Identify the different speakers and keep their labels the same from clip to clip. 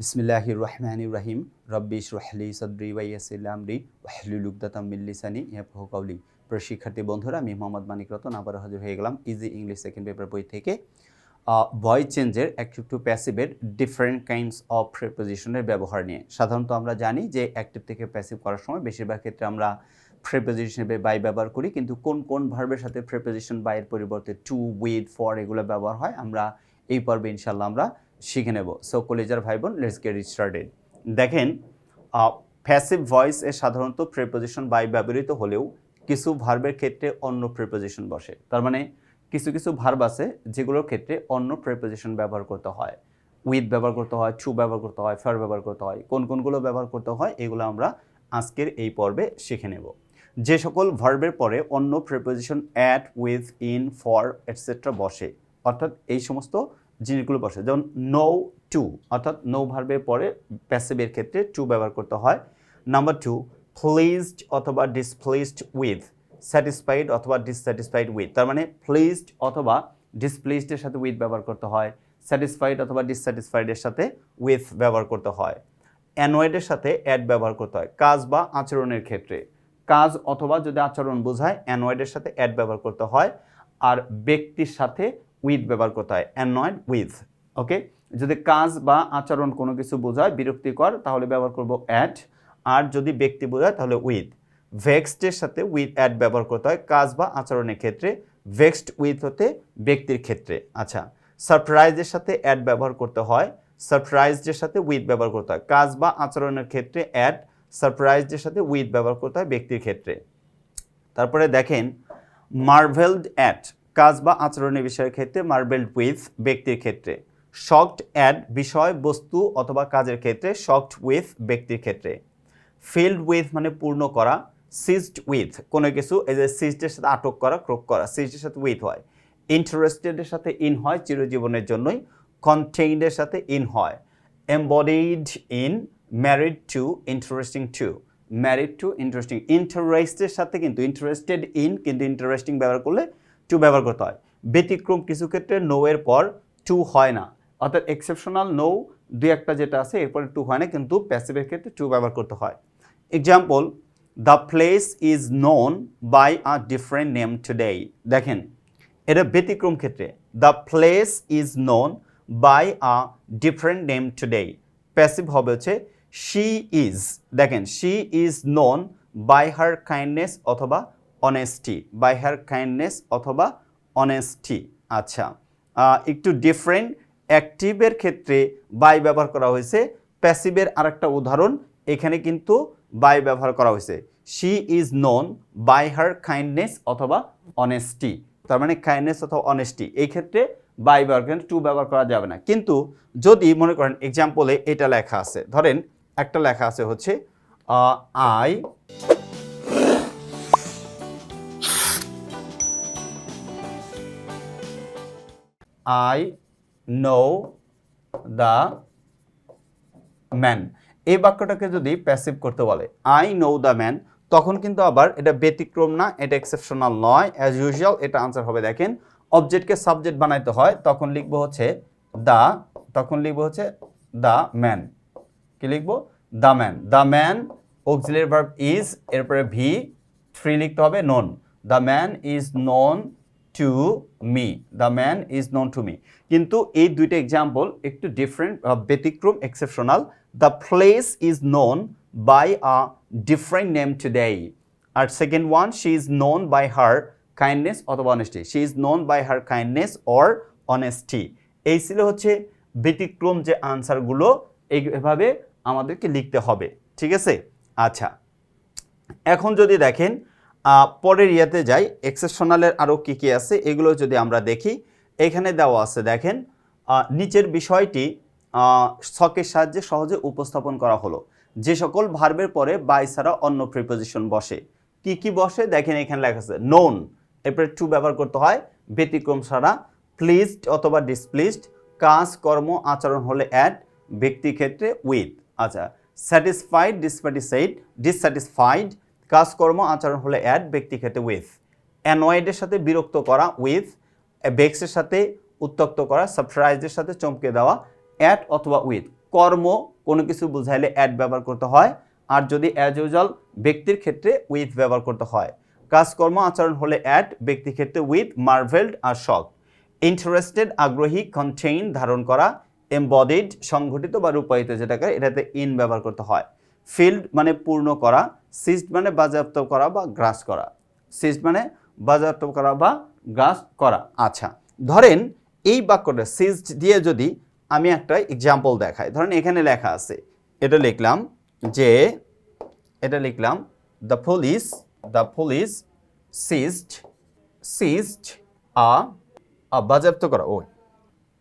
Speaker 1: বিসমিল্লাহির রহমানির রহিম রব্বি ইশরাহলি সদরি ওয়াইয়াসিল আমরি ওয়াহলুল উকদাতাম মিন লিসানি ইয়াফকাহু কাওলি প্রিয় শিক্ষার্থী বন্ধুরা, আমি মোহাম্মদ মানিক রতন, আবার হাজির হয়ে গেলাম ইজি ইংলিশ সেকেন্ড পেপার বই থেকে। ভয়েস চেঞ্জের অ্যাক্টিভ টু প্যাসিভের ডিফারেন্ট কাইন্ডস অফ প্রিপোজিশনের ব্যবহার নিয়ে। সাধারণত আমরা জানি যে অ্যাক্টিভ থেকে প্যাসিভ করার সময় বেশিরভাগ ক্ষেত্রে আমরা প্রিপোজিশন বাই ব্যবহার করি, কিন্তু কোন কোন ভার্বের সাথে প্রিপোজিশন বাইয়ের পরিবর্তে টু উইথ ফর এগুলো ব্যবহার হয়, আমরা এই পর্বে ইনশাল্লাহ আমরা শিখে নেব। সো কলেজার ভাই বোন লেটস গেট স্টার্টেড দেখেন প্যাসিভ ভয়েস এ সাধারণত প্রিপোজিশন বাই ব্যবহৃত হলেও কিছু ভার্বের ক্ষেত্রে অন্য প্রিপোজিশন বসে। তার মানে কিছু কিছু ভার্ব আছে যেগুলোর ক্ষেত্রে অন্য প্রিপোজিশন ব্যবহার করতে হয়। উইথ ব্যবহার করতে হয় টু ব্যবহার করতে হয় ফার ব্যবহার করতে হয়, কোন কোনগুলো ব্যবহার করতে হয়, এগুলো আমরা আজকের এই পর্বে শিখে নেব। যে সকল ভার্বের পরে অন্য preposition at with in for etcetera বসে। অর্থাৎ এই সমস্ত জিনিসগুলো বসে। যেমন নো টু অর্থাৎ নো ভার্বের পরে প্যাসিভের ক্ষেত্রে টু ব্যবহার করতে হয়। নাম্বার টু প্লিজড অথবা ডিসপ্লেসড উইথ স্যাটিসফাইড অথবা ডিসস্যাটিসফাইড উইথ তার মানে প্লিজড অথবা ডিসপ্লেসডের সাথে উইথ ব্যবহার করতে হয়। স্যাটিসফাইড অথবা ডিসস্যাটিসফাইডের সাথে উইথ ব্যবহার করতে হয়। অ্যানয়েডের সাথে অ্যাড ব্যবহার করতে হয়। কাজ বা আচরণের ক্ষেত্রে। কাজ অথবা যদি আচরণ বোঝায় অ্যানয়েডের সাথে অ্যাড ব্যবহার করতে হয়। আর ব্যক্তির সাথে উইথ ব্যবহার করতে হয় অ্যানয়েড উইথ ওকে যদি কাজ বা আচরণ কোনো কিছু বোঝায় বিরক্তিকর, তাহলে ব্যবহার করব অ্যাড আর যদি ব্যক্তি বোঝায়, তাহলে উইথ ভেক্সডের সাথে উইথ অ্যাড ব্যবহার করতে হয়, কাজ বা আচরণের ক্ষেত্রে। ভেক্সড উইথ হতে ব্যক্তির ক্ষেত্রে আচ্ছা। সারপ্রাইজের সাথে অ্যাড ব্যবহার করতে হয় সারপ্রাইজের সাথে উইথ ব্যবহার করতে হয়। কাজ বা আচরণের ক্ষেত্রে অ্যাড সারপ্রাইজের সাথে উইথ ব্যবহার করতে হয় ব্যক্তির ক্ষেত্রে। তারপরে দেখেন মার্ভেলড অ্যাট কাজ বা আচরণের বিষয়ের ক্ষেত্রে মার্বেলড উইথ ব্যক্তির ক্ষেত্রে শকড অ্যাড বিষয়, বস্তু অথবা কাজের ক্ষেত্রে শকড উইথ ব্যক্তির ক্ষেত্রে। ফিল্ড উইথ মানে পূর্ণ করা সিজড উইথ কোনো কিছু, এই যে সিজডের সাথে আটক করা ক্রোক করা সিজডের সাথে উইথ হয়। ইন্টারেস্টেডের সাথে ইন হয় চিরজীবনের জন্যই কন্টেইনের সাথে ইন হয়। Embodied in married to interesting to married to interesting ইন্টারেস্টের সাথে কিন্তু ইন্টারেস্টেড ইন কিন্তু ইন্টারেস্টিং ব্যবহার করলে টু ব্যবহার করতে হয়। ব্যতিক্রম কিছু ক্ষেত্রে নো এর পর টু হয় না। অর্থাৎ এক্সেপশনাল নো দুই একটা যেটা আছে, এরপরে টু হয় না, কিন্তু প্যাসিভের ক্ষেত্রে টু ব্যবহার করতে হয়। Example the place is known by a different name today দেখেন, এটা ব্যতিক্রম ক্ষেত্রে। The place is known by a different name today passive হবে হচ্ছে শি ইজ দেখেন she is known by her kindness অথবা অনেস্টি বাই হার কাইন্ডনেস অথবা honesty আচ্ছা একটু ডিফারেন্ট অ্যাক্টিভের ক্ষেত্রে বাই ব্যবহার করা হয়েছে। প্যাসিভের আরেকটা উদাহরণ, এখানে কিন্তু বাই ব্যবহার করা হয়েছে। She is known by her kindness অথবা অনেস্টি তার মানে কাইন্ডনেস অথবা অনেস্টি এই ক্ষেত্রে বাই ব্যবহার করেন টু ব্যবহার করা যাবে না। কিন্তু যদি মনে করেন এক্সাম্পলে এটা লেখা আছে, ধরেন একটা লেখা আছে হচ্ছে I I know the man এই বাক্যটাকে যদি প্যাসিভ করতে বলে আই নো দ্য ম্যান তখন কিন্তু আবার এটা ব্যতিক্রম না, এটা এক্সেপশনাল নয়। অ্যাজ ইউজুয়াল এটা আনসার হবে, দেখেন অবজেক্টকে সাবজেক্ট বানাইতে হয়, তখন লিখব হচ্ছে দ্য তখন লিখব হচ্ছে দ্য ম্যান কি লিখব? The man the man auxiliary verb is এরপরে ভি থ্রি লিখতে হবে known the man is known to me the man is known to me কিন্তু এই দুইটা এক্সাম্পল একটু ডিফারেন্ট ব্যতিক্রম exceptional the place is known by a different name today R second one she is known by her kindness অথবা honesty she is known by her kindness or honesty এই ছিল হচ্ছে ব্যতিক্রম যে আনসারগুলো এইভাবে আমাদেরকে লিখতে হবে। ঠিক আছে? আচ্ছা। এখন যদি দেখেন পরের ইয়াতে যাই। এক্সেপশনালের আরও কী কী আছে, এগুলো যদি আমরা দেখি, এখানে দেওয়া আছে দেখেন নিচের বিষয়টি ছকের সাহায্যে সহজে উপস্থাপন করা হলো। যে সকল ভার্বের পরে বাই ছাড়া অন্য প্রিপোজিশন বসে। কি কি বসে? দেখেন এখানে লেখা আছে নোন এরপরে টু ব্যবহার করতে হয়, ব্যতিক্রম ছাড়া প্লিজড অথবা ডিসপ্লিজড কাজ, কর্ম, আচরণ হলে অ্যাড ব্যক্তি ক্ষেত্রে উইথ আচ্ছা স্যাটিসফাইড ডিসপ্যাটিসাইড ডিসস্যাটিসফাইড কাজকর্ম, আচরণ হলে অ্যাড ব্যক্তি ক্ষেত্রে উইথ অ্যানয়েডের সাথে বিরক্ত করা উইথ বেক্সের সাথে উত্তক্ত করা সারপ্রাইজের সাথে চমকে দেওয়া অ্যাট অথবা উইথ কর্ম, কোনো কিছু বুঝাইলে অ্যাড ব্যবহার করতে হয়। আর যদি অ্যাজ ইউজুয়াল ব্যক্তির ক্ষেত্রে উইথ ব্যবহার করতে হয়। কাজকর্ম, আচরণ হলে অ্যাড ব্যক্তির ক্ষেত্রে উইথ মার্ভেলড আর শক ইন্টারেস্টেড আগ্রহী কন্টেইন ধারণ করা এমবডিড সংঘটিত বা রূপায়িত, যেটাকে এটাতে ইন ব্যবহার করতে হয়। ফিল্ড মানে পূর্ণ করা, সিস্ট মানে বাজেয়াপ্ত করা বা গ্রাস করা। সিস্ট মানে বাজেয়াপ্ত করা বা গ্রাস করা। আচ্ছা ধরেন এই বাক্যটা সিস্ট দিয়ে যদি আমি একটা এক্সাম্পল দেখাই, ধরেন এখানে লেখা আছে, এটা লিখলাম যে, এটা লিখলাম the police the police cyst cyst আ বাজেয়াপ্ত করা, ওই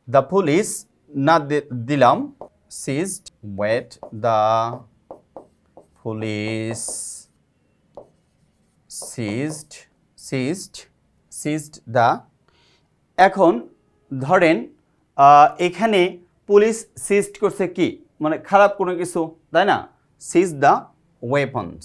Speaker 1: দ্য পুলিশ না দিলাম seized wait the police. Seized seized seized the এখন ধরেন এখানে পুলিশ সিজড করছে কি? মানে খারাপ কোনো কিছু, তাই না? সিজ দ্য ওয়েপন্স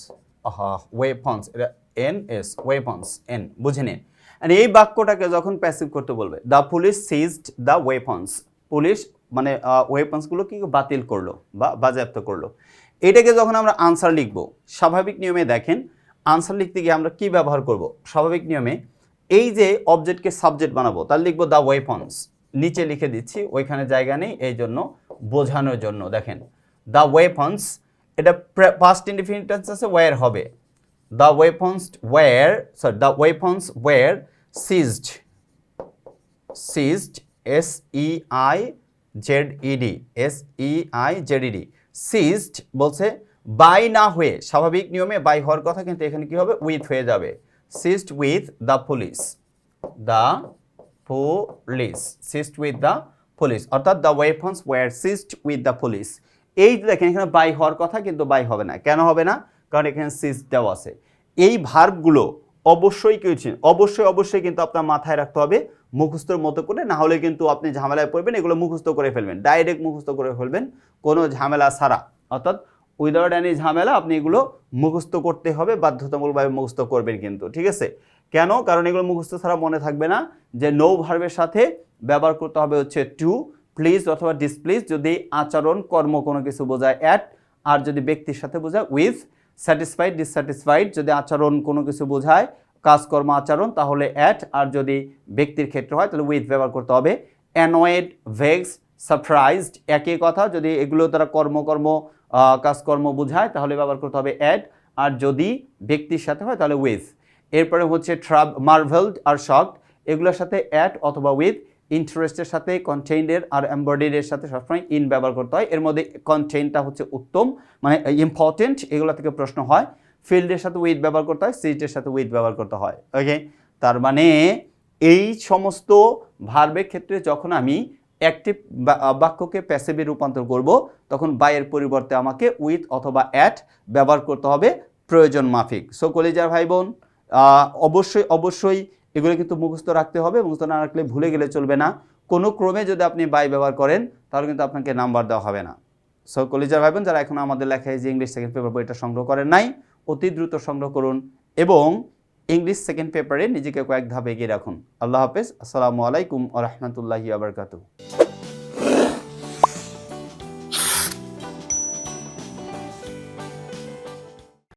Speaker 1: ওয়েপন্স এটা এন এস ওয়েপন্স এন বুঝে নিন। আর এই বাক্যটাকে যখন প্যাসিভ করতে বলবে the police seized the weapons police মানে ওয়েপন্সগুলো কি বাতিল করল বা বাজেয়াপ্ত করল। এটাকে যখন আমরা আনসার লিখব, স্বাভাবিক নিয়মে দেখেন আনসার লিখতে গিয়ে আমরা কি ব্যবহার করব? স্বাভাবিক নিয়মে এই যে অবজেক্টকে সাবজেক্ট বানাবো, তার লিখব দ্য ওয়েপন্স নিচে লিখে দিচ্ছি, ওইখানে জায়গা নেই, এই জন্য বোঝানোর জন্য। দেখেন দ্য ওয়েপন্স এটা পাস্ট ইন্ডিফিনিট টেন্স আছে ওয়ার হবে? The weapons were sorry the weapons were seized seized S E I Z E D S E I Z E D seized বলছে, বাই না হয়ে স্বাভাবিক নিয়মে বাই হওয়ার কথা, কিন্তু এখানে কি হবে? উইথ হয়ে যাবে। Seized with the police the police seized with the police অর্থাৎ the weapons were seized with the police এই দেখেন, এখানে বাই হওয়ার কথা, কিন্তু বাই হবে না। কেন হবে না? কারণ এখানে সিজ দেওয়া আছে। এই ভার্বগুলো অবশ্যই কি হচ্ছে? অবশ্যই অবশ্যই কিন্তু আপনার মাথায় রাখতে হবে মুখস্থর মতো করে, না হলে কিন্তু আপনি ঝামেলায় পড়বেন, এগুলো মুখস্থ করে ফেলবেন। ডাইরেক্ট মুখস্থ করে ফেলবেন, কোনো ঝামেলা ছাড়া। অর্থাৎ উইদাউট এনি ঝামেলা আপনি এগুলো মুখস্থ করতে হবে, বাধ্যতামূলকভাবে মুখস্থ করবেন কিন্তু, ঠিক আছে? কেন? কারণ এগুলো মুখস্থ ছাড়া মনে থাকবে না যে নো ভার্বের সাথে ব্যবহার করতে হবে হচ্ছে টু প্লিজ অথবা ডিসপ্লিজ যদি আচরণ, কর্ম কোনো কিছু বোঝায় অ্যাট আর যদি ব্যক্তির সাথে বোঝায় উইথ স্যাটিসফাইড ডিসস্যাটিসফাইড যদি আচরণ কোনো কিছু বোঝায় কাজকর্ম আচরণ, তাহলে অ্যাট আর যদি ব্যক্তির ক্ষেত্রে হয়, তাহলে উইথ ব্যবহার করতে হবে। অ্যানয়েড ভেক্স সারপ্রাইজড একই কথা, যদি এগুলো তারা কর্মকর্ম কাজকর্ম বোঝায়, তাহলে ব্যবহার করতে হবে অ্যাড আর যদি ব্যক্তির সাথে হয়, তাহলে উইথ এরপরে হচ্ছে ট্রাব মার্ভেলড আর শকড এগুলোর সাথে অ্যাট অথবা উইথ ইন্টারেস্টের সাথে কন্টেইনের আর এমব্রয়ডারির সাথে সবসময় ইন ব্যবহার করতে হয়। এর মধ্যে কন্টেইনটা হচ্ছে উত্তম মানে ইম্পর্টেন্ট এগুলো থেকে প্রশ্ন হয়। ফিল্ডের সাথে উইথ ব্যবহার করতে হয় সিটের সাথে উইথ ব্যবহার করতে হয়। ওকে তার মানে এই সমস্ত ভার্বের ক্ষেত্রে যখন আমি অ্যাক্টিভ বাক্যকে প্যাসিভে রূপান্তর করব, তখন বাইয়ের পরিবর্তে আমাকে উইথ অথবা অ্যাট ব্যবহার করতে হবে প্রয়োজন মাফিক। সো কলেজার ভাই বোন অবশ্যই অবশ্যই এগুলো কিন্তু মুখস্থ রাখতে হবে, মুখস্থ না রাখলে ভুলে গেলে চলবে না। কোনো ক্রমে যদি আপনি বাই ব্যবহার করেন, তাহলে কিন্তু আপনাকে নাম্বার দেওয়া হবে না। সো কলেজার ভাই বোন যারা এখন আমাদের লেখায় যে ইংলিশ সেকেন্ড পেপার বইটা সংগ্রহ করেন নাই অতি দ্রুত সংগ্রহ করুন এবং ইংলিশ সেকেন্ড পেপারে নিজেকে কয়েক ধাপ এগিয়ে রাখুন। আল্লাহ হাফেজ। আসসালামু আলাইকুম আ রহমতুল্লাহি আবরকাতু